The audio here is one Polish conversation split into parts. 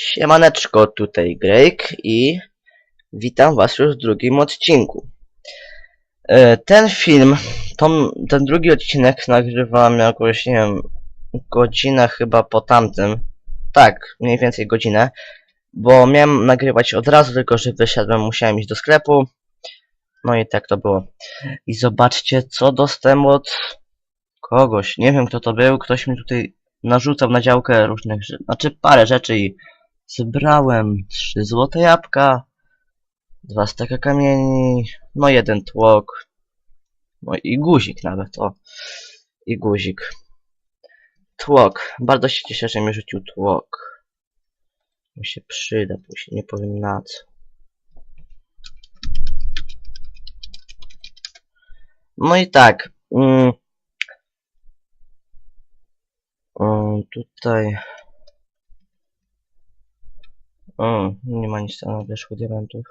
Siemaneczko, tutaj Greg i witam was już w drugim odcinku. E, Ten film, ten drugi odcinek nagrywam jakoś, nie wiem, godzinę chyba po tamtym. Tak, mniej więcej godzinę. Bo miałem nagrywać od razu, tylko że wyszedłem, musiałem iść do sklepu. No i tak to było. I zobaczcie, co dostałem od kogoś. Nie wiem, kto to był. Ktoś mi tutaj narzucał na działkę różnych rzeczy. Znaczy parę rzeczy i zebrałem trzy złote jabłka, dwa staka kamieni, no jeden tłok, no i guzik nawet, o. I guzik. Tłok. Bardzo się cieszę, że mi rzucił tłok. Mi się przyda, później nie powiem na co. No i tak. Mm, tutaj. O, nie ma nic na wierzchu diamentów.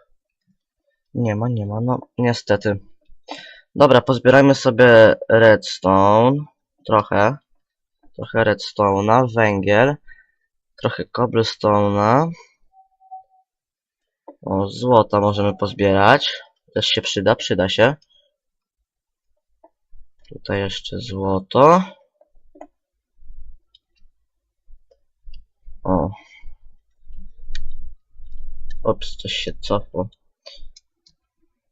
Nie ma, nie ma, no niestety. Dobra, pozbierajmy sobie redstone. Trochę. Trochę redstone'a, węgiel. Trochę cobblestone'a. O, złota możemy pozbierać. Też się przyda, przyda się. Tutaj jeszcze złoto. O. Ops, coś się cofło.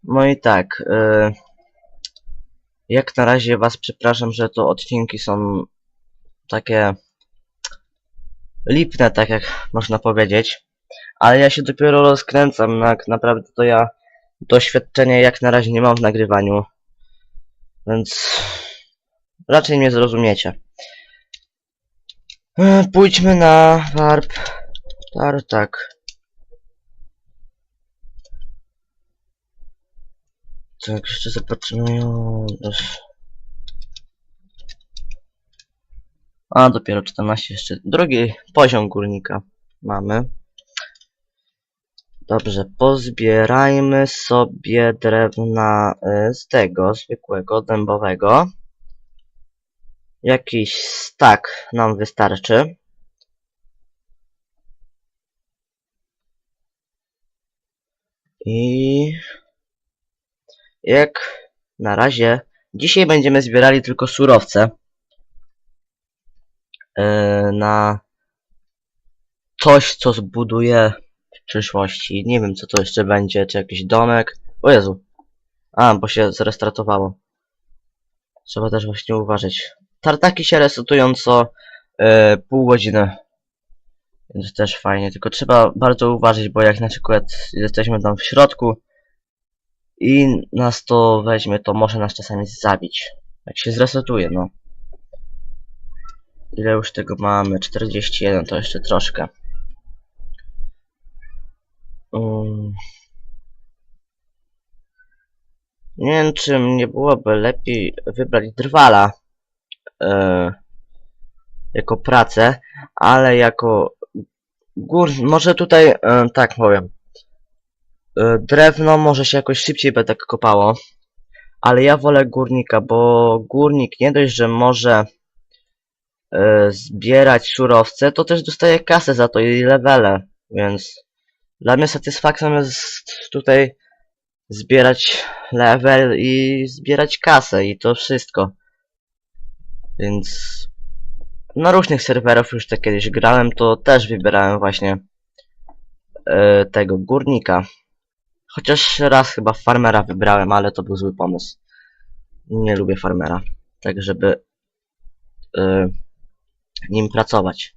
No i tak. y, jak na razie was przepraszam, że to odcinki są takie lipne, tak jak można powiedzieć. Ale ja się dopiero rozkręcam, tak naprawdę to ja doświadczenia jak na razie nie mam w nagrywaniu. Więc raczej mnie zrozumiecie. E, Pójdźmy na warp. Tartak. Tak, jeszcze zobaczymy. A, dopiero 14 jeszcze. Drugi poziom górnika mamy. Dobrze, pozbierajmy sobie drewna y, z tego zwykłego dębowego. Jakiś stak nam wystarczy. I jak na razie dzisiaj będziemy zbierali tylko surowce yy, na coś, co zbuduję w przyszłości. Nie wiem, co to jeszcze będzie, czy jakiś domek. O Jezu. A, bo się zrestartowało. Trzeba też właśnie uważać. Tartaki się resetują co yy, pół godziny. Więc też fajnie, tylko trzeba bardzo uważać, bo jak na przykład jesteśmy tam w środku i nas to weźmie, to może nas czasami zabić. Jak się zresetuje, no. Ile już tego mamy? 41, to jeszcze troszkę. Um. Nie wiem, czy nie byłoby lepiej wybrać drwala e, jako pracę, ale jako gór... Może tutaj, e, tak powiem, drewno może się jakoś szybciej by tak kopało, ale ja wolę górnika, bo górnik nie dość, że może e, zbierać surowce, to też dostaje kasę za to i levele, więc dla mnie satysfakcją jest tutaj zbierać level i zbierać kasę i to wszystko. Więc na różnych serwerach już tak kiedyś grałem, to też wybierałem właśnie e, tego górnika. Chociaż raz chyba farmera wybrałem, ale to był zły pomysł. Nie lubię farmera. Tak, żeby e, nim pracować.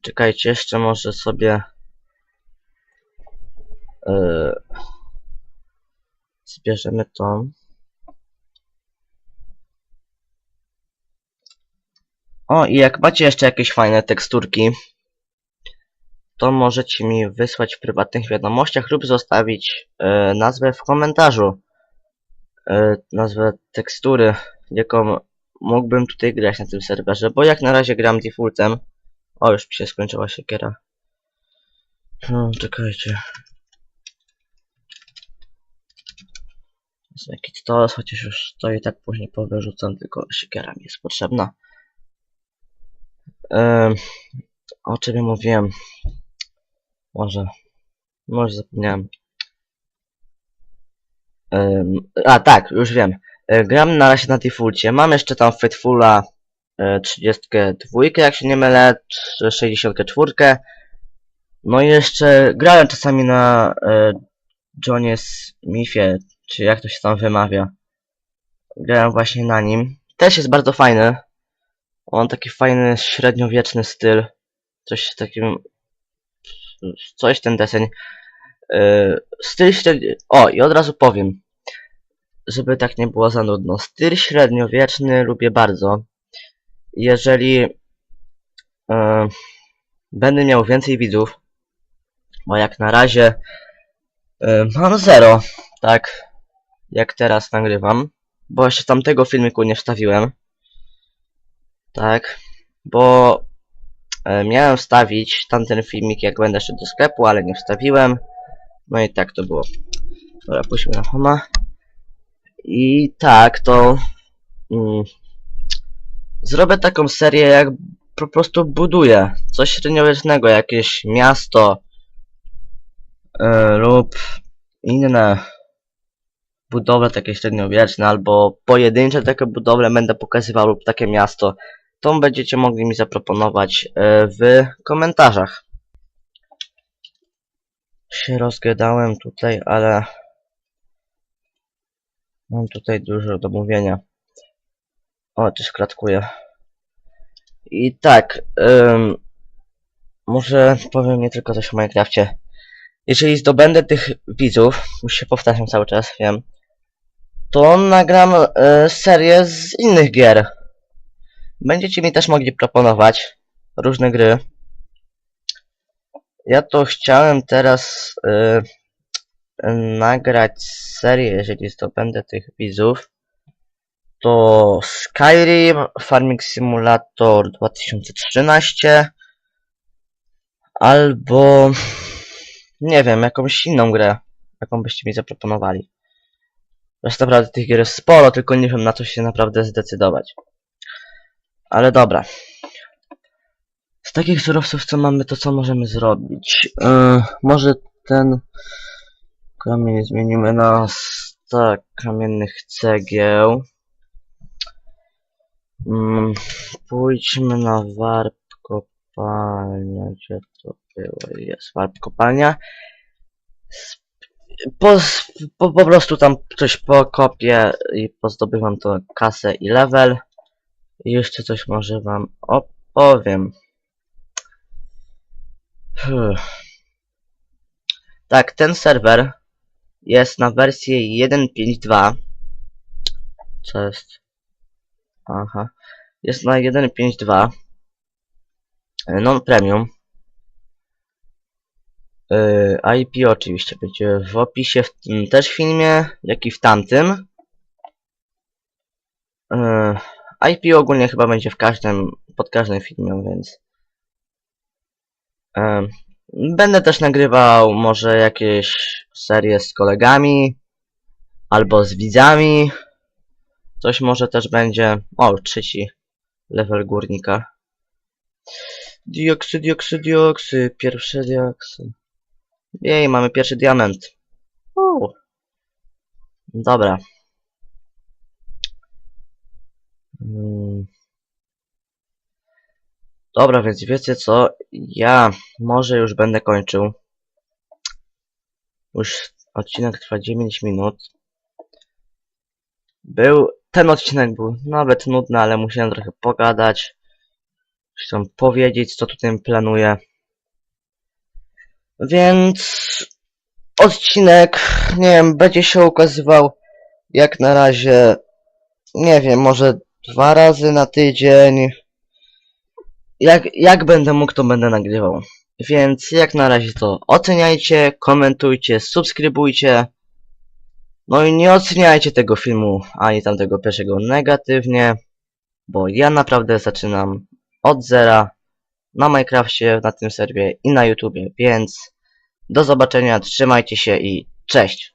Czekajcie, jeszcze może sobie e, zbierzemy tą. O, i jak macie jeszcze jakieś fajne teksturki, to możecie mi wysłać w prywatnych wiadomościach lub zostawić e, nazwę w komentarzu. E, nazwę tekstury, jaką mógłbym tutaj grać na tym serwerze, bo jak na razie gram defaultem. O, już się skończyła siekiera. No, czekajcie. Jest jakiś to, chociaż już to i tak później powyrzucam, tylko siekiera mi jest potrzebna. Em, o czym mówiłem? Może. Może zapomniałem. Ym, a tak, już wiem. E, Gram na razie na defaulcie. Mam jeszcze tam Faithfula e, 32, jak się nie mylę, czy 64. No i jeszcze grałem czasami na e, Johnie Smithie, czy jak to się tam wymawia. Grałem właśnie na nim. Też jest bardzo fajny. On taki fajny, średniowieczny styl. Coś takim... Coś ten deseń. Yy, styl średni... O, i od razu powiem. Żeby tak nie było za nudno. Styl średniowieczny lubię bardzo. Jeżeli... Yy, będę miał więcej widzów. Bo jak na razie... Yy, mam zero. Tak. Jak teraz nagrywam. Bo jeszcze tamtego filmiku nie wstawiłem. Tak. Bo e, miałem wstawić tamten filmik jak będę szedł do sklepu, ale nie wstawiłem. No i tak to było. Dobra, puśćmy na homa. I tak to mm, zrobię taką serię jak po prostu buduję coś średniowiecznego, jakieś miasto e, lub inne budowle takie średniowieczne albo pojedyncze takie budowle będę pokazywał lub takie miasto to będziecie mogli mi zaproponować e, w komentarzach. Się rozgadałem tutaj, ale mam tutaj dużo do mówienia. O, też kratkuję. I tak, ym, może powiem nie tylko coś o Minecrafcie. Jeżeli zdobędę tych widzów, już się powtarzam cały czas, wiem, to nagram e, serię z innych gier. Będziecie mi też mogli proponować różne gry. Ja to chciałem teraz y, nagrać serię, jeżeli zdobędę tych widzów. To Skyrim, Farming Simulator 2013 albo nie wiem, jakąś inną grę, jaką byście mi zaproponowali. Jest naprawdę tych gier jest sporo, tylko nie wiem na co się naprawdę zdecydować. Ale dobra. Z takich surowców, co mamy, to co możemy zrobić? Yy, może ten kamień zmienimy na tak kamiennych cegieł. Yy, pójdźmy na warp kopalnia. Gdzie to było? Jest warp kopalnia. Po, po, po prostu tam coś pokopię i pozdobywam to kasę i level. Jeszcze coś może wam opowiem. Fuh. Tak, ten serwer jest na wersję 1.5.2. Co jest? Aha. Jest na 1.5.2. E, Non-premium. Yy, IP oczywiście będzie w opisie w tym też filmie, jak i w tamtym. Yy, IP ogólnie chyba będzie w każdym, pod każdym filmem, więc... Em, będę też nagrywał może jakieś serie z kolegami, albo z widzami. Coś może też będzie... O, trzeci level górnika. Dioksy, dioksy, dioksy, pierwsze dioksy. Jej, mamy pierwszy diament. Uuu. Dobra. Mm. Dobra, więc wiecie co? Ja może już będę kończył. Już odcinek trwa 9 minut. Był, ten odcinek był nawet nudny, ale musiałem trochę pogadać. Chcę powiedzieć, co tutaj planuję. Więc odcinek, nie wiem, będzie się ukazywał jak na razie, nie wiem, może dwa razy na tydzień. Jak, jak będę mógł, to będę nagrywał. Więc jak na razie to oceniajcie, komentujcie, subskrybujcie. No i nie oceniajcie tego filmu, ani tamtego pierwszego negatywnie, bo ja naprawdę zaczynam od zera na Minecrafcie, na tym serwie i na YouTubie, więc do zobaczenia, trzymajcie się i cześć!